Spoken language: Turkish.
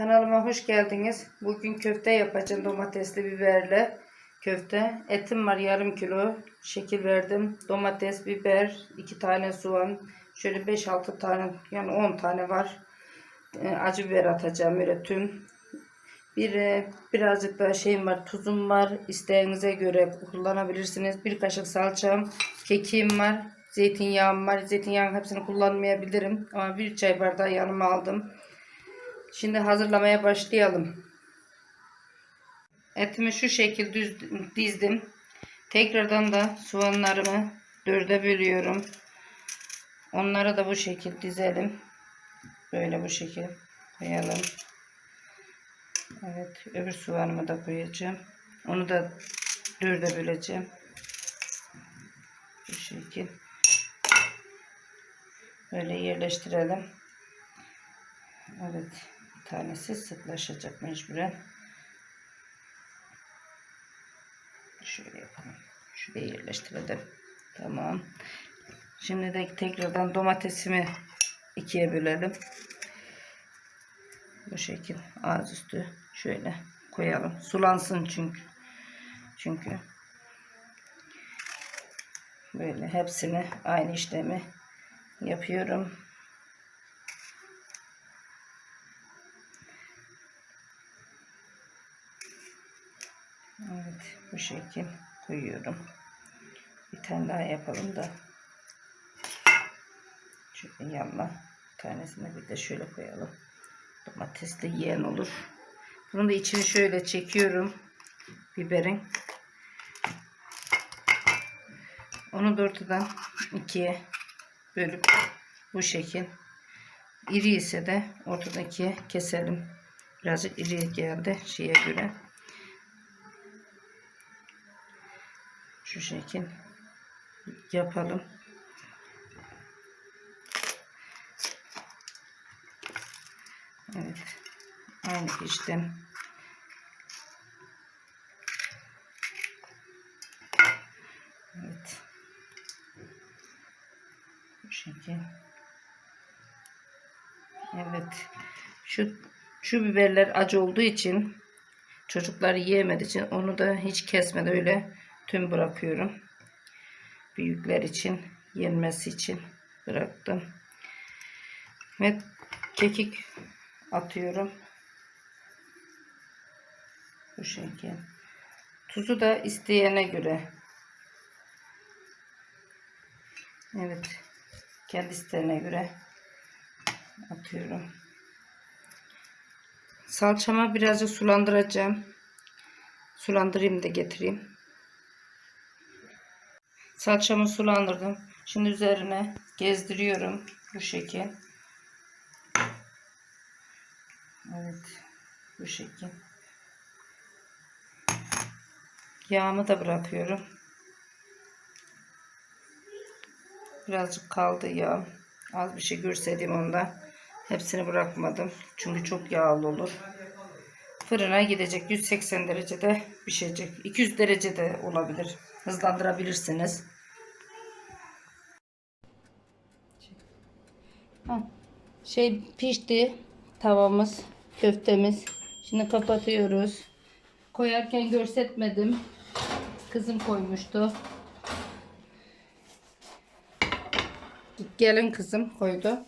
Kanalıma hoş geldiniz. Bugün köfte yapacağım domatesli biberle. Köfte. Etim var yarım kilo. Şekil verdim. Domates, biber, iki tane soğan. Şöyle 5-6 tane yani 10 tane var. Ee, acı biber atacağım öyle tüm. Bir e, birazcık da şeyim var, tuzum var. İsteğinize göre kullanabilirsiniz. Bir kaşık salçam, kekiğim var, zeytinyağım var. Zeytinyağının hepsini kullanmayabilirim ama bir çay bardağı yanıma aldım. Şimdi hazırlamaya başlayalım. Etimi şu şekil düz, dizdim. Tekrardan da soğanlarımı dörde bölüyorum. Onları da bu şekil dizelim. Böyle bu şekil koyalım. Evet, öbür soğanımı da koyacağım. Onu da dörde böleceğim. Bu şekil. Böyle yerleştirelim. Evet, tanesi sıklaşacak mecburen. Şöyle yapalım. Şuraya yerleştirelim. Tamam. Şimdi de tekrardan domatesimi ikiye bölelim. Bu şekil ağız üstü şöyle koyalım. Sulansın çünkü. Çünkü böyle hepsini aynı işlemi yapıyorum. Evet bu şekil koyuyorum. Bir tane daha yapalım da şöyle yanına tanesini bir de şöyle koyalım. Domatesli yiyen olur. Bunu da içini şöyle çekiyorum. Biberin. Onu da ortadan ikiye bölüp bu şekil. İri ise de ortadan ikiye keselim. Birazcık iri geldi şeye göre. Şu şekil yapalım. Evet. Aynı işlem. Evet. Bu şekil. Evet. Şu şu biberler acı olduğu için çocuklar yiyemediği için onu da hiç kesmeden öyle tüm bırakıyorum. Büyükler için yenmesi için bıraktım. Ve kekik atıyorum. Bu şekil. Tuzu da isteyene göre. Evet. Kendi isteğine göre atıyorum. Salçama birazcık sulandıracağım. Sulandırayım da getireyim. Salçamı sulandırdım. Şimdi üzerine gezdiriyorum bu şekil. Evet. Bu şekil. Yağımı da bırakıyorum. Birazcık kaldı yağ. Az bir şey görseydim onda. Hepsini bırakmadım. Çünkü çok yağlı olur. Fırına gidecek. 180 derecede pişecek. 200 derecede olabilir. Hızlandırabilirsiniz. Şey pişti. Tavamız, köftemiz. Şimdi kapatıyoruz. Koyarken görsetmedim. Kızım koymuştu. Gelin kızım koydu.